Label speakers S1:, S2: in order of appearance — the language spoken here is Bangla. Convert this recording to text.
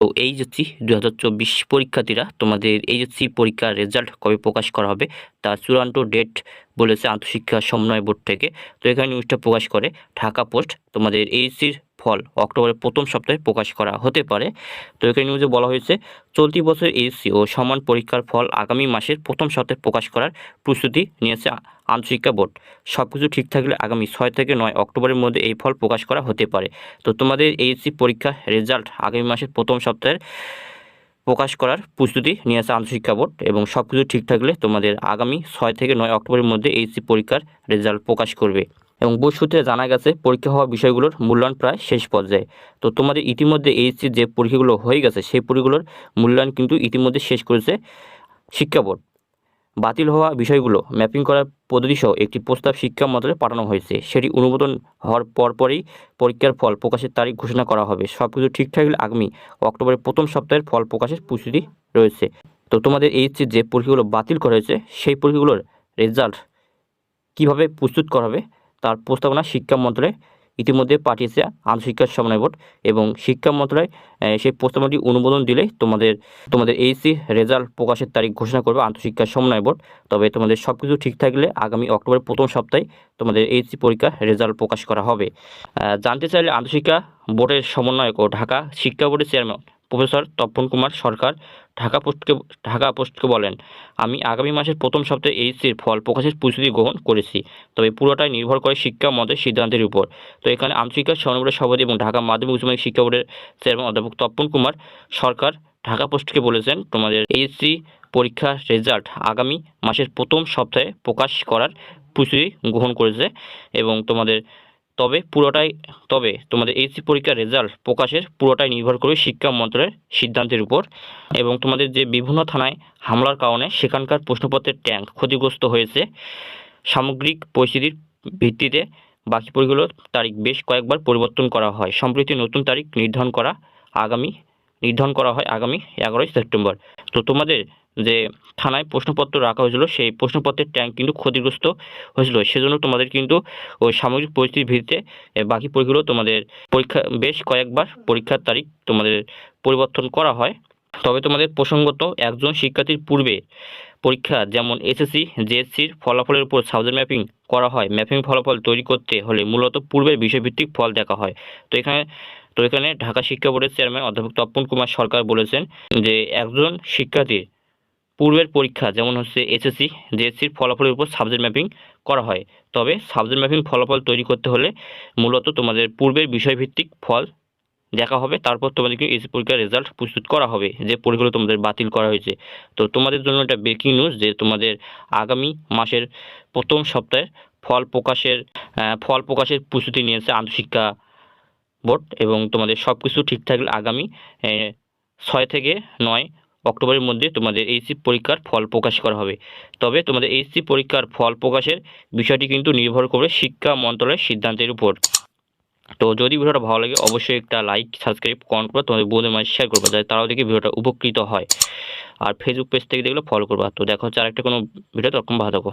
S1: তো এইচএসসি দু হাজার চব্বিশ পরীক্ষার্থীরা তোমাদের এইচএসসি পরীক্ষার রেজাল্ট কবে প্রকাশ করা হবে, তার চূড়ান্ত ডেট বলেছে আন্তঃশিক্ষা সমন্বয় বোর্ড থেকে। তো এখানে নিউজটা প্রকাশ করে ঢাকা পোস্ট তোমাদের এইচসির ফল অক্টোবরের প্রথম সপ্তাহে প্রকাশ করা হতে পারে। তো এখানে নিউজে বলা হয়েছে, চলতি বছর এইচসি ও সমান পরীক্ষার ফল আগামী মাসের প্রথম সপ্তাহে প্রকাশ করার প্রস্তুতি নিয়েছে আন্তঃশিক্ষা বোর্ড। সব কিছু ঠিক থাকলে আগামী ছয় থেকে নয় অক্টোবরের মধ্যে এই ফল প্রকাশ করা হতে পারে। তো তোমাদের এইচসি পরীক্ষার রেজাল্ট আগামী মাসের প্রথম সপ্তাহের প্রকাশ করার প্রস্তুতি নিয়ে নিয়েছে আন্তঃশিক্ষা বোর্ড এবং সব কিছু ঠিক থাকলে তোমাদের আগামী ছয় থেকে নয় অক্টোবরের মধ্যে এইচসি পরীক্ষার রেজাল্ট প্রকাশ করবে। এবং বোর্ড সূত্রে জানা গেছে, পরীক্ষা হওয়া বিষয়গুলোর মূল্যায়ন প্রায় শেষ পর্যায়ে। তো তোমাদের ইতিমধ্যে এইচসি যে পরীক্ষাগুলো হয়ে গেছে, সেই পরীক্ষাগুলোর মূল্যায়ন কিন্তু ইতিমধ্যে শেষ করেছে শিক্ষা বোর্ড। বাতিল হওয়া বিষয়গুলো ম্যাপিং করার পদ্ধতি সহ একটি প্রস্তাব শিক্ষা মন্ত্রণালয়ে পাঠানো হয়েছে। সেটি অনুমোদন হওয়ার পরপরই পরীক্ষার ফল প্রকাশের তারিখ ঘোষণা করা হবে। সব কিছু ঠিকঠাক থাকলে আগামী অক্টোবরের প্রথম সপ্তাহের ফল প্রকাশের প্রস্তুতি রয়েছে। তো তোমাদের এই যে পরীক্ষাগুলো বাতিল করা হয়েছে, সেই পরীক্ষাগুলোর রেজাল্ট কীভাবে প্রস্তুত করা হবে তার প্রস্তাবনা শিক্ষা মন্ত্রণালয়ে ইতিমধ্যে পাঠিয়েছে আন্তঃশিক্ষা সমন্বয় বোর্ড এবং শিক্ষা মন্ত্রণালয় সেই প্রস্তাবনাটি অনুমোদন দিলেই তোমাদের তোমাদের এইচসি রেজাল্ট প্রকাশের তারিখ ঘোষণা করবে আন্তঃশিক্ষা সমন্বয় বোর্ড। তবে তোমাদের সব কিছু ঠিক থাকলে আগামী অক্টোবরের প্রথম সপ্তাহে তোমাদের এইচসি পরীক্ষার রেজাল্ট প্রকাশ করা হবে। জানতে চাইলে আন্তঃশিক্ষা বোর্ডের সমন্বয়ক ও ঢাকা শিক্ষা বোর্ডের চেয়ারম্যান প্রফেসর তপন কুমার সরকার ঢাকা পোস্টকে ঢাকা পোস্টকে বলেন, আমি আগামী মাসের প্রথম সপ্তাহে এইচসির ফল প্রকাশের প্রস্তুতি গ্রহণ করেছি, তবে পুরোটাই নির্ভর করে শিক্ষা মন্ত্রের সিদ্ধান্তের উপর। তো এখানে আন্তঃশিক্ষা সমন্বয় বোর্ডের সভাপতি এবং ঢাকা মাধ্যমিক উচ্চ মাধ্যমিক শিক্ষা বোর্ডের চেয়ারম্যান অধ্যাপক তপন কুমার সরকার ঢাকা পোস্টকে বলেছেন, তোমাদের এইচসি পরীক্ষার রেজাল্ট আগামী মাসের প্রথম সপ্তাহে প্রকাশ করার প্রস্তুতি গ্রহণ করেছে এবং তোমাদের তবে পুরোটাই, তবে তোমাদের এইচসি পরীক্ষার রেজাল্ট প্রকাশের পুরোটাই নির্ভর করবে শিক্ষা মন্ত্রণালয়ের সিদ্ধান্তের উপর এবং তোমাদের যে বিভিন্ন থানায় হামলার কারণে সেখানকার প্রশ্নপত্রের ট্যাঙ্ক ক্ষতিগ্রস্ত হয়েছে, সামগ্রিক পরিস্থিতির ভিত্তিতে বাকি পরীক্ষাগুলোর তারিখ বেশ কয়েকবার পরিবর্তন করা হয়। সম্প্রতি নতুন তারিখ নির্ধারণ করা আগামী, নির্ধারণ করা হয় আগামী এগারোই সেপ্টেম্বর। তো তোমাদের যে থানায় প্রশ্নপত্র রাখা হয়েছিল, সেই প্রশ্নপত্রের ট্যাঙ্ক কিন্তু ক্ষতিগ্রস্ত হয়েছিল। সেজন্য তোমাদের কিন্তু ওই সামগ্রিক পরিস্থিতির ভিত্তিতে বাকি পরীক্ষাগুলো তোমাদের পরীক্ষা, বেশ কয়েকবার পরীক্ষার তারিখ তোমাদের পরিবর্তন করা হয়। তবে তোমাদের প্রসঙ্গত একজন শিক্ষার্থীর পূর্বে পরীক্ষা যেমন এসএসসি জেএসসির ফলাফলের উপর সাবজেক্ট ম্যাপিং করা হয়, ম্যাপিং ফলাফল তৈরি করতে হলে মূলত পূর্বের বিষয়ভিত্তিক ফল দেখা হয়। তো এখানে তো এখানে ঢাকা শিক্ষা বোর্ডের চেয়ারম্যান অধ্যাপক তপন কুমার সরকার বলেছেন যে একজন শিক্ষার্থীর পূর্বের পরীক্ষা, যেমন হচ্ছে এসএসসি জেএসসির ফলাফলের উপর সাবজেক্ট ম্যাপিং করা হয়। তবে সাবজেক্ট ম্যাপিং ফলাফল তৈরি করতে হলে মূলত তোমাদের পূর্বের বিষয়ভিত্তিক ফল দেখা হবে, তারপর তোমাদেরকে এসি পরীক্ষার রেজাল্ট প্রস্তুত করা হবে, যে পরীক্ষাগুলো তোমাদের বাতিল করা হয়েছে। তো তোমাদের জন্য একটা ব্রেকিং নিউজ যে তোমাদের আগামী মাসের প্রথম সপ্তাহে ফল প্রকাশের ফল প্রকাশের প্রস্তুতি নিয়েছে আন্তঃশিক্ষা বোর্ড এবং তোমাদের সব কিছু ঠিক থাকলে আগামী ছয় থেকে নয় অক্টোবরের মধ্যে তোমাদের এইচসি পরীক্ষার ফল প্রকাশ করা হবে। তবে তোমাদের এইচসি পরীক্ষার ফল প্রকাশের বিষয়টি কিন্তু নির্ভর করবে শিক্ষা মন্ত্রণালয়ের সিদ্ধান্তের উপর। তো যদি ভিডিওটা ভালো লাগে, অবশ্যই একটা লাইক সাবস্ক্রাইব কমেন্ট করবে তোমাদের বন্ধুদের মাঝে শেয়ার করবে, যাতে তারাও দেখে ভিডিওটা উপকৃত হয়। আর ফেসবুক পেজ থেকে দেখলে ফলো করবা। তো দেখো হচ্ছে আরেকটা কোনো ভিডিও তখন ভালো থাকো।